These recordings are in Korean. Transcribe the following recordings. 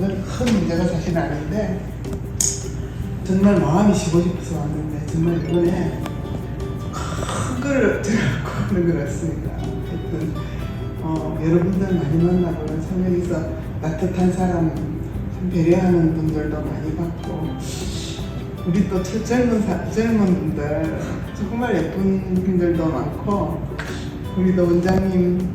그건 큰 문제가 사실 아닌데 정말 마음이 쉬고 싶어서 왔는데 정말 이번에 큰 거를 들고 그런 것 같습니다. 하여튼 어, 여러분들 많이 만나고 사회에서 따뜻한 사람 배려하는 분들도 많이 봤고 우리 또 젊은 사, 젊은 분들 정말 예쁜 분들도 많고 우리 도 원장님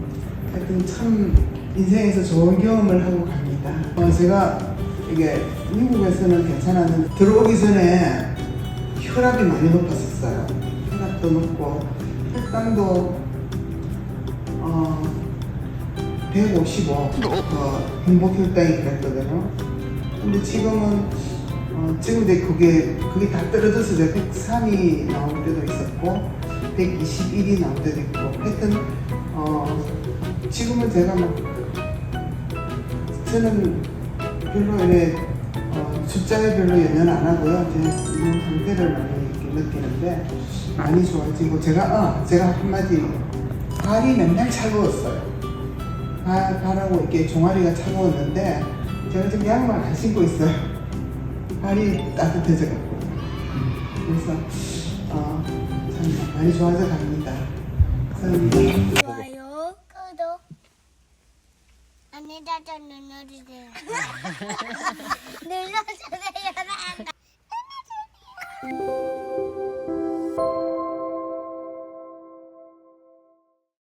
하여튼 참 인생에서 좋은 경험을 하고 갑니다. 어, 제가 이게 미국에서는 괜찮았는데 들어오기 전에 혈압이 많이 높았었어요. 혈압도 높고 혈당도 어, 155 어, 행복 혈당이 그랬거든요. 근데 지금은 어, 지금 이제 그게 그게 다 떨어져서 이제 103이 나올 때도 있었고 121이 나올 때도 있고 하여튼 어, 지금은 제가 막 저는 별로 이래 어, 숫자에 별로 연연 안 하고요. 제 이런 상태를 많이 이렇게 느끼는데 많이 좋아지고 제가 어, 제가 한마디 발이 맨날 차가웠어요. 발, 발하고 이렇게 종아리가 차가웠는데 제가 지금 양말 안 신고 있어요. 발이 따뜻해져갖고 그래서 어, 참 많이 좋아져 갑니다. 감사합니다. 좋아요, 구독, 안내자자 눌러주세요. 눌러주세요. 눌러주세요.